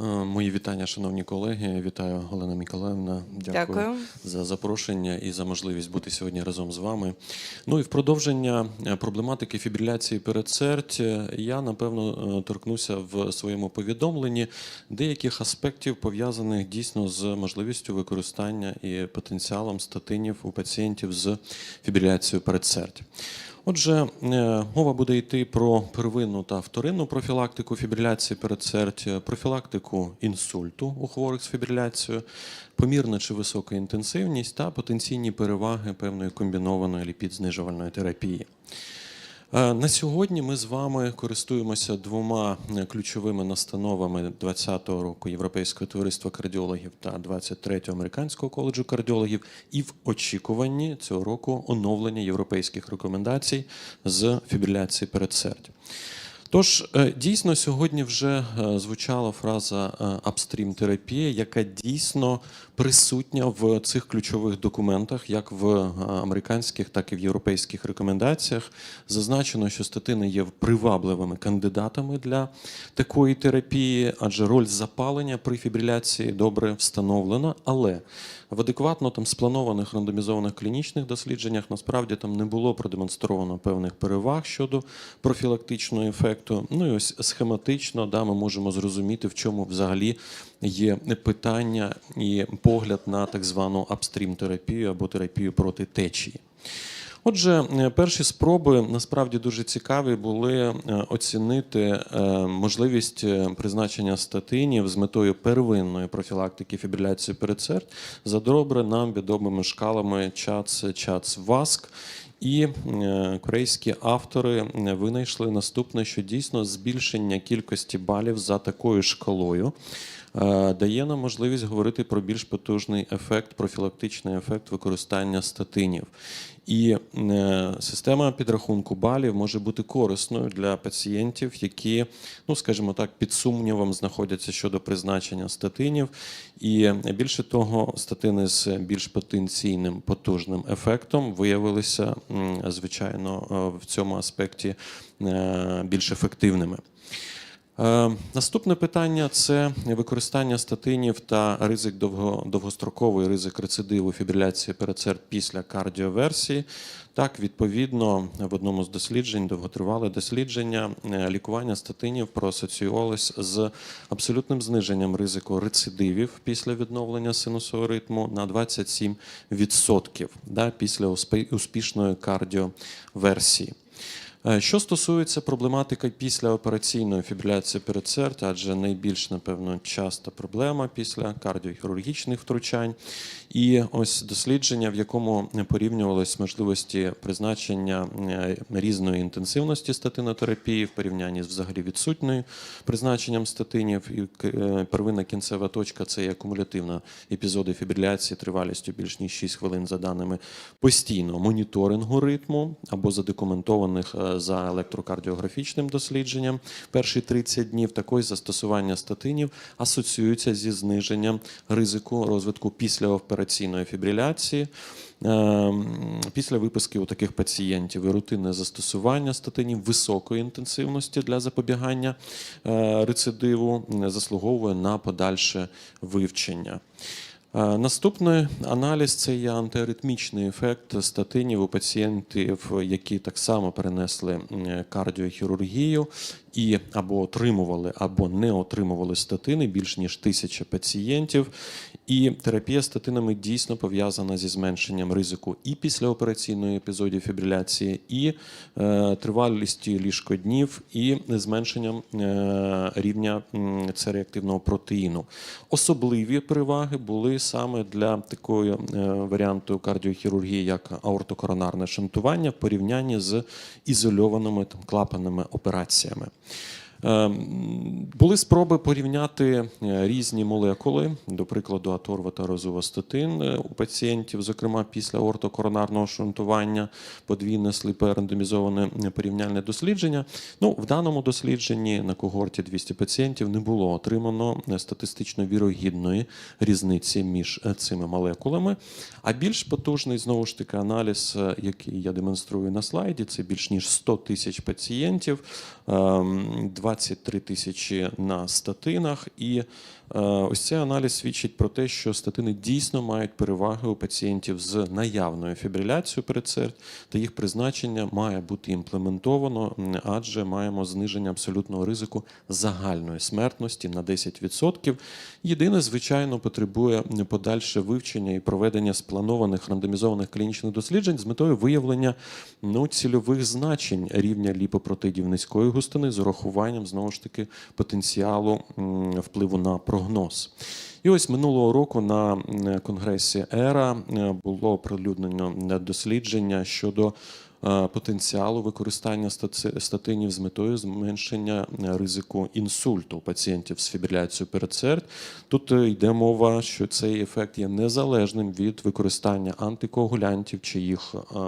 Е, Мої вітання, шановні колеги. Вітаю Олена Миколаївна. Дякую, Дякую. за запрошення і за можливість бути сьогодні разом з вами. Ну і в продовження е, проблематики фібриляції передсердь я напевно е, торкнуся в своєму повідомленні деяких аспектів пов'язаних дійсно з можливістю використання і потенціалом статинів у пацієнтів з фібриляцією передсердь. Отже, е, мова буде йти про первинну та вторинну профілактику фібриляції передсердь, е, профілактику інсульту у хворих з фібриляцією, помірна чи висока інтенсивність та потенційні переваги певної комбінованої ліпідзнижувальної терапії. Е, На сьогодні ми з вами користуємося двома е, ключовими настановами 20-го року Європейського товариства кардіологів та 23-го Американського коледжу кардіологів і в очікуванні цього року оновлення європейських рекомендацій з фібриляції передсердь. Тож е, дійсно сьогодні вже е, звучала фраза апстрім терапія, яка дійсно присутня в цих ключових документах, як в е, американських, так і в європейських рекомендаціях. Зазначено, що статини є привабливими кандидатами для такої терапії, адже роль запалення при фібриляції добре встановлена, але в адекватно там спланованих рандомізованих клінічних дослідженнях насправді там не було продемонстровано певних переваг щодо профілактичного ефекту. Ну і ось схематично да, ми можемо зрозуміти, в чому взагалі є питання і погляд на так звану апстрім терапію або терапію проти течії. Отже, е, перші спроби насправді дуже цікаві були е, оцінити е, можливість призначення статинів з метою первинної профілактики фібриляції передсердь за добре нам відомими шкалами ЧАЦ, ЧАЦ ВАСК. І е, корейські автори е, винайшли наступне, що дійсно збільшення кількості балів за такою шкалою дає нам можливість говорити про більш потужний ефект, профілактичний ефект використання статинів. І е, система підрахунку балів може бути корисною для пацієнтів, які, ну скажімо так, під сумнівом знаходяться щодо призначення статинів. І більше того, статини з більш потенційним потужним ефектом виявилися, звичайно, е, в цьому аспекті е, більш ефективними. Е, Наступне питання це використання статинів та ризик довго, довгостроковий ризик рецидиву фібриляції передсердь після кардіоверсії. Так, відповідно, в одному з досліджень, довготривале дослідження, е, лікування статинів проасоціювалось з абсолютним зниженням ризику рецидивів після відновлення синусового ритму на 27% да, після успішної кардіоверсії. Е, Що стосується проблематики післяопераційної фібриляції передсердь, адже найбільш, напевно, часта проблема після кардіохірургічних втручань. І ось дослідження, в якому порівнювалися можливості призначення е, різної інтенсивності статинотерапії в порівнянні з взагалі відсутньою призначенням статинів. І е, первинна кінцева точка це є акумулятивна епізоди фібриляції тривалістю більш ніж 6 хвилин за даними постійного моніторингу ритму або задокументованих за електрокардіографічним дослідженням. Перші 30 днів такої застосування статинів асоціюються зі зниженням ризику розвитку післяопераційної фібриляції. Ем, Після виписки у таких пацієнтів і рутинне застосування статинів високої інтенсивності для запобігання е, рецидиву заслуговує на подальше вивчення. Наступний аналіз це є антиаритмічний ефект статинів у пацієнтів, які так само перенесли кардіохірургію і або отримували, або не отримували статини більш ніж тисяча пацієнтів. І терапія статинами дійсно пов'язана зі зменшенням ризику і післяопераційної епізодів фібриляції, і е, тривалістю ліжкоднів, і зменшенням е, рівня цереактивного протеїну. Особливі переваги були саме для такої е, варіанту кардіохірургії, як аортокоронарне шантування в порівнянні з ізольованими там, клапанними операціями. Ем, Були спроби порівняти е, різні молекули, до прикладу, аторва та розувастатин е, у пацієнтів, зокрема після ортокоронарного шунтування, подвійне сліпе рандомізоване е, порівняльне дослідження. Ну, в даному дослідженні на когорті 200 пацієнтів не було отримано статистично вірогідної різниці між цими молекулами. А більш потужний знову ж таки аналіз, який я демонструю на слайді, це більш ніж 100 тисяч пацієнтів. Ем, 23 тисячі на статинах. І ось цей аналіз свідчить про те, що статини дійсно мають переваги у пацієнтів з наявною фібриляцією передсердь, та їх призначення має бути імплементовано, адже маємо зниження абсолютного ризику загальної смертності на 10%. Єдине, звичайно, потребує подальше вивчення і проведення спланованих рандомізованих клінічних досліджень з метою виявлення ну, цільових значень рівня ліпопротидів низької густини з урахуванням знову ж таки потенціалу впливу на прогноз. І ось минулого року на конгресі ЕРА е, було оприлюднено е, дослідження щодо е, потенціалу використання статинів з метою зменшення е, ризику інсульту пацієнтів з фібриляцією передсердь. Тут е, йде мова, що цей ефект є незалежним від використання антикоагулянтів чи їх е,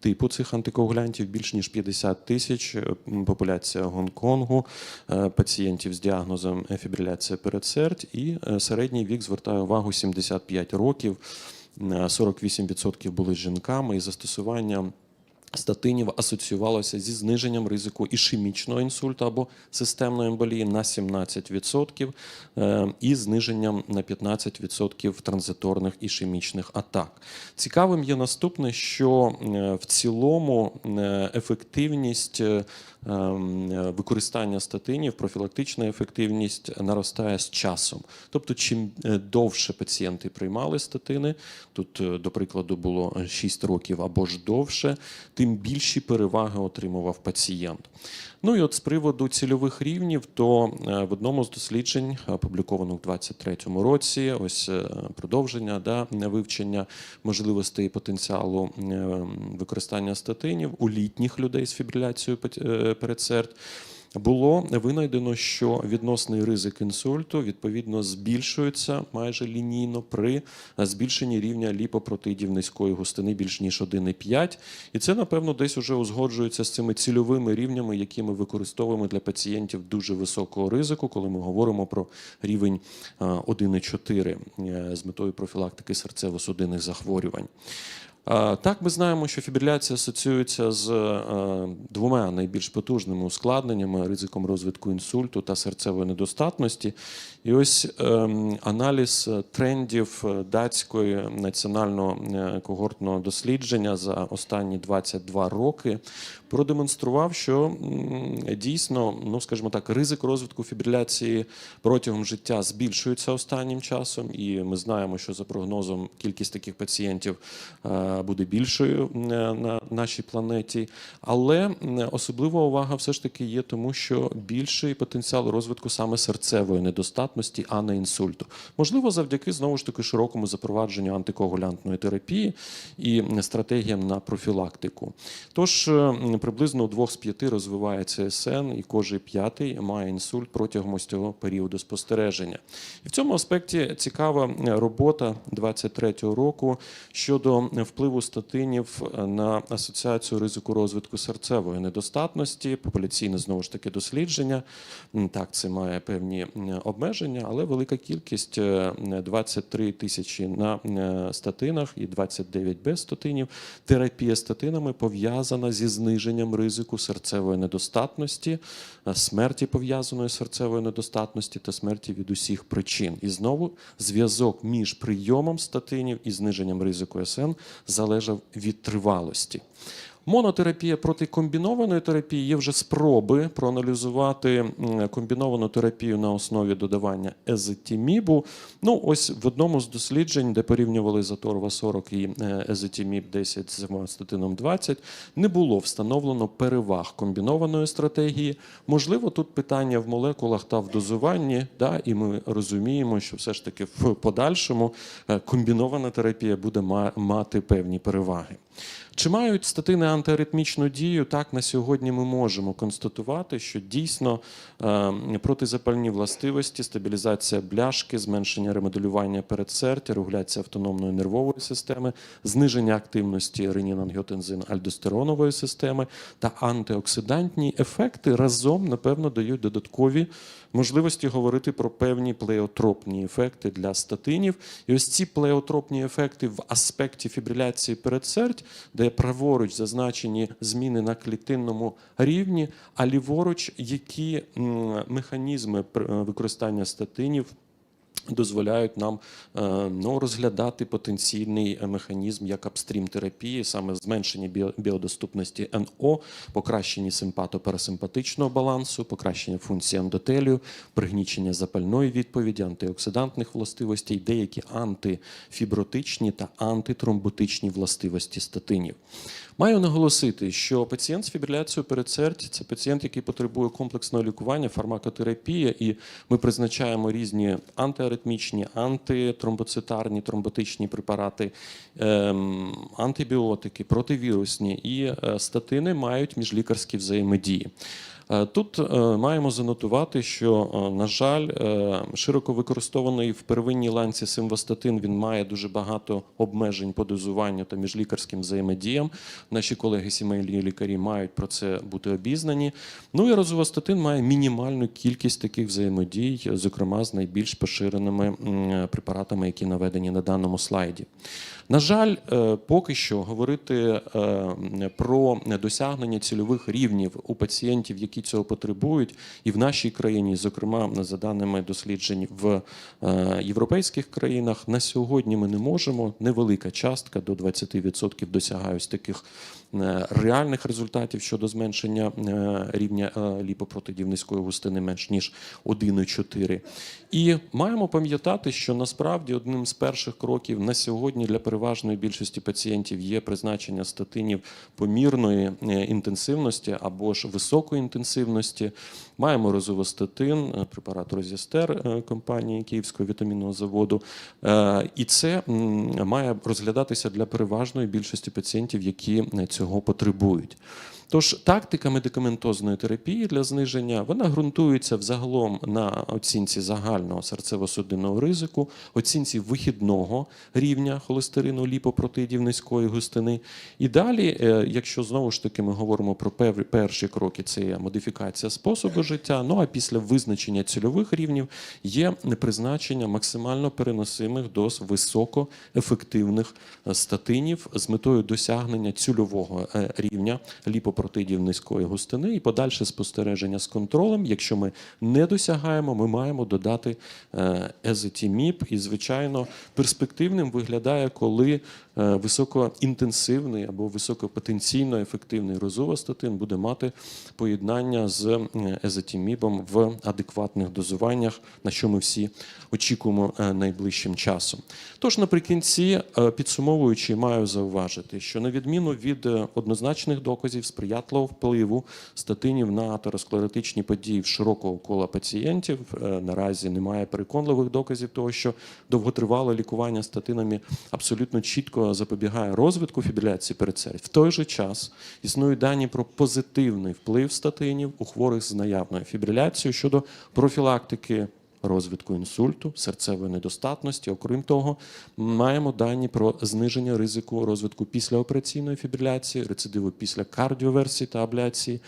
типу цих антикоагулянтів більш ніж 50 тисяч. е, Популяція Гонконгу, е, пацієнтів з діагнозом фібриляція передсердь і е, середній вік звертає увагу 75 років. Е, 48% були жінками і застосування статинів асоціювалося зі зниженням ризику ішемічного інсульту або системної емболії на 17% е, і зниженням на 15% транзиторних ішемічних атак. Цікавим є наступне, що е, в цілому е, ефективність ем, використання статинів, профілактична ефективність наростає з часом. Тобто, чим довше пацієнти приймали статини, тут, до прикладу, було 6 років або ж довше, тим більші переваги отримував пацієнт. Ну і от з приводу цільових рівнів, то е, в одному з досліджень, опублікованих у 2023 році, ось е, продовження да, вивчення можливостей потенціалу е, використання статинів у літніх людей з фібриляцією е, передсердь. Було винайдено, що відносний ризик інсульту відповідно збільшується майже лінійно при збільшенні рівня ліпопротидів низької густини більш ніж 1,5. І це, напевно, десь уже узгоджується з цими цільовими рівнями, які ми використовуємо для пацієнтів дуже високого ризику, коли ми говоримо про рівень 1,4 е, з метою профілактики серцево-судинних захворювань. Так, ми знаємо, що фібриляція асоціюється з е, двома найбільш потужними ускладненнями ризиком розвитку інсульту та серцевої недостатності. І ось ем, аналіз е, трендів е, датської національного когортного дослідження за останні 22 роки продемонстрував, що дійсно, ну скажімо так, ризик розвитку фібриляції протягом життя збільшується останнім часом, і ми знаємо, що за прогнозом кількість таких пацієнтів буде більшою е, на нашій планеті. Але особлива увага все ж таки є тому, що більший потенціал розвитку саме серцевої недостатності, а не інсульту. Можливо, завдяки знову ж таки широкому запровадженню антикоагулянтної терапії і стратегіям на профілактику. Тож е, приблизно у двох з п'яти розвивається СН, і кожен п'ятий має інсульт протягом ось цього періоду спостереження. І в цьому аспекті цікава робота 23-го року щодо впливу статинів на асоціацію ризику розвитку серцевої недостатності, популяційне знову ж таки дослідження. Так, це має певні обмеження, але велика кількість е, 23 тисячі на е, статинах і 29 без статинів. Терапія статинами пов'язана зі зниженням ризику серцевої недостатності, е, смерті пов'язаної з серцевою недостатності та смерті від усіх причин. І знову зв'язок між прийомом статинів і зниженням ризику СН залежав від тривалості. Монотерапія проти комбінованої терапії є вже спроби проаналізувати комбіновану терапію на основі додавання езетімібу. Ну, ось в одному з досліджень, де порівнювали заторва 40 і е, езетіміб 10 з статином 20, не було встановлено переваг комбінованої стратегії. Можливо, тут питання в молекулах та в дозуванні, да, і ми розуміємо, що все ж таки в подальшому е, комбінована терапія буде мати певні переваги. Чи мають статини антиаритмічну дію? Так, на сьогодні ми можемо констатувати, що дійсно е, протизапальні властивості, стабілізація бляшки, зменшення ремоделювання передсердя, регуляція автономної нервової системи, зниження активності ренін-ангіотензин альдостеронової системи та антиоксидантні ефекти разом, напевно, дають додаткові можливості говорити про певні плеотропні ефекти для статинів. І ось ці плеотропні ефекти в аспекті фібриляції передсердь де праворуч зазначені зміни на клітинному рівні, а ліворуч які механізми е, використання статинів дозволяють нам е, ну, розглядати потенційний е, механізм як апстрім терапії, саме зменшення біодоступності НО, покращення симпатопересимпатичного балансу, покращення функції ендотелію, пригнічення запальної відповіді, антиоксидантних властивостей, деякі антифібротичні та антитромботичні властивості статинів. Маю наголосити, що пацієнт з фібриляцією передсердя – це пацієнт, який потребує комплексного лікування, фармакотерапії, і ми призначаємо різні антиаритмічні, антитромбоцитарні, тромботичні препарати, ем, антибіотики, противірусні і е, статини мають міжлікарські взаємодії. Е, Тут е, маємо занотувати, що, е, на жаль, широко використований в первинній ланці симвастатин він має дуже багато обмежень по дозуванню та міжлікарським взаємодіям. Наші колеги сімейні лікарі мають про це бути обізнані. Ну і розовостатин має мінімальну кількість таких взаємодій, зокрема з найбільш поширеними препаратами, які наведені на даному слайді. На жаль, е, поки що говорити е, про досягнення цільових рівнів у пацієнтів, які цього потребують, і в нашій країні, зокрема за даними досліджень в е, європейських країнах, на сьогодні ми не можемо. Невелика частка до 20% досягає таких реальних результатів щодо зменшення рівня ліпопротидівницької густини менш ніж 1,4. І маємо пам'ятати, що насправді одним з перших кроків на сьогодні для переважної більшості пацієнтів є призначення статинів помірної е, інтенсивності або ж високої інтенсивності. Маємо розовостатин, е, препарат Розістер е, компанії Київського вітамінного заводу. І це має розглядатися для переважної більшості пацієнтів, які цього потребують. Тож тактика медикаментозної терапії для зниження вона ґрунтується взагалом на оцінці загального серцево-судинного ризику, оцінці вихідного рівня холестерину ліпопротидів низької густини. І далі, е, якщо знову ж таки ми говоримо про перші кроки, це є модифікація способу життя. Ну а після визначення цільових рівнів є призначення максимально переносимих доз високоефективних е, статинів з метою досягнення цільового е, рівня ліпопротидів низької густини і подальше спостереження з контролем. Якщо ми не досягаємо, ми маємо додати е. І, звичайно, перспективним виглядає, коли е, високоінтенсивний або високопотенційно ефективний розовостатин буде мати поєднання з е, в адекватних дозуваннях, на що ми всі очікуємо найближчим часом. Тож наприкінці, підсумовуючи, маю зауважити, що на відміну від однозначних доказів сприятливого впливу статинів на атеросклеротичні події в широкого кола пацієнтів, е, наразі немає переконливих доказів того, що довготривале лікування статинами абсолютно чітко запобігає розвитку фібриляції передсердь. В той же час існують дані про позитивний вплив статинів у хворих з наявною фібриляцією щодо профілактики розвитку інсульту, серцевої недостатності. Окрім того, маємо дані про зниження ризику розвитку післяопераційної фібриляції, рецидиву після кардіоверсії та абляції.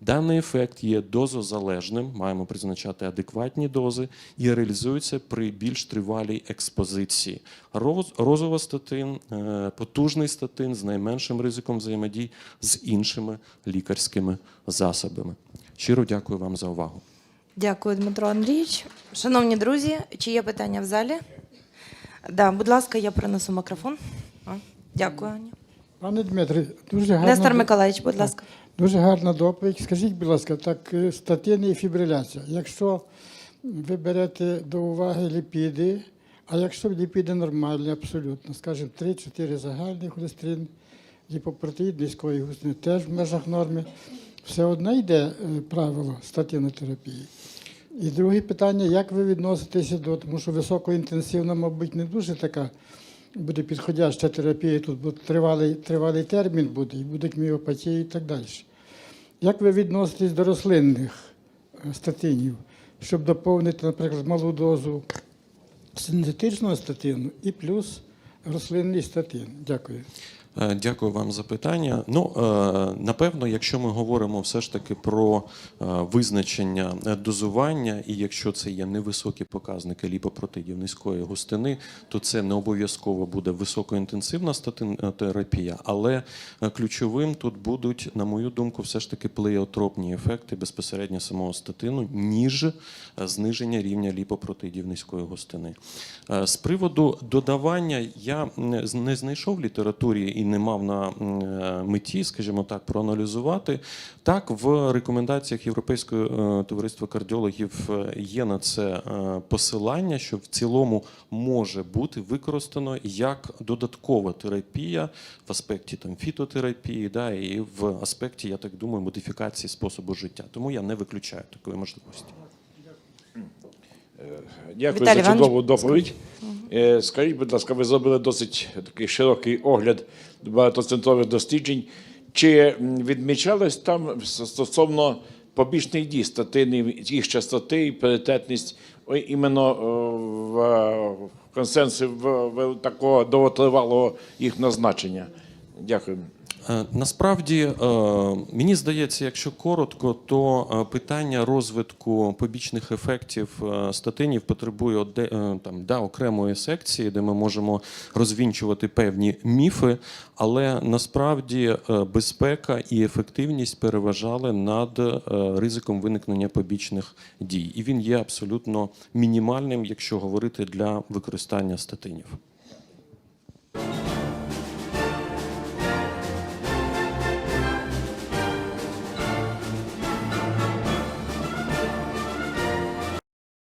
Даний ефект є дозозалежним, маємо призначати адекватні дози і реалізується при більш тривалій експозиції. Роз- Розовостатин е, потужний статин з найменшим ризиком взаємодій з іншими лікарськими засобами. Щиро дякую вам за увагу. Дякую, Дмитро Андрійович. Шановні друзі, чи є питання в залі? Да, будь ласка, я принесу мікрофон. А, Дякую, Аня. Пане Дмитре, дуже гарна, Нестор Миколаївич, будь ласка. дуже гарна доповідь. Скажіть, будь ласка, так е, статини і фібриляція. Якщо ви берете до уваги ліпіди, а якщо ліпіди нормальні, абсолютно, скажімо, 3-4 загальний холестерин, ліпопротеїд низької густини теж в межах норми, все одно йде е, правило статинотерапії. І друге питання, як ви відноситеся до, тому що високоінтенсивна, мабуть, не дуже така буде підходяща терапія, тут буде тривалий, тривалий термін буде, і буде міопатія і так далі. Як ви відноситесь до рослинних е, статинів, щоб доповнити, наприклад, малу дозу синтетичного статину і плюс рослинний статин? Дякую. Е, Дякую вам за питання. Ну, е, напевно, якщо ми говоримо все ж таки про е, визначення дозування, і якщо це є невисокі показники ліпопротидів низької густини, то це не обов'язково буде високоінтенсивна статинотерапія, але ключовим тут будуть, на мою думку, все ж таки плеотропні ефекти безпосередньо самого статину, ніж зниження рівня ліпопротидів низької густини. З приводу додавання я не знайшов в літературі і не мав на е, меті, скажімо так, проаналізувати. Так, в рекомендаціях Європейського е, товариства кардіологів е, є на це посилання, що в цілому може бути використано як додаткова терапія в аспекті там фітотерапії, да, і в аспекті, я так думаю, модифікації способу життя. Тому я не виключаю такої можливості. Дякую Віталій за чудову доповідь. Е, Скажіть, будь ласка, ви зробили досить такий широкий огляд багатоцентрових досліджень. Чи відмічалось там стосовно побічних дій статини, їх частоти і паритетність іменно в консенсі в такого довготривалого їх назначення? Дякую. Е, Насправді, е, мені здається, якщо коротко, то е, питання розвитку побічних ефектів статинів потребує там, да, окремої секції, де ми можемо розвінчувати певні міфи, але насправді безпека і ефективність переважали над ризиком виникнення побічних дій. І він є абсолютно мінімальним, якщо говорити для використання статинів.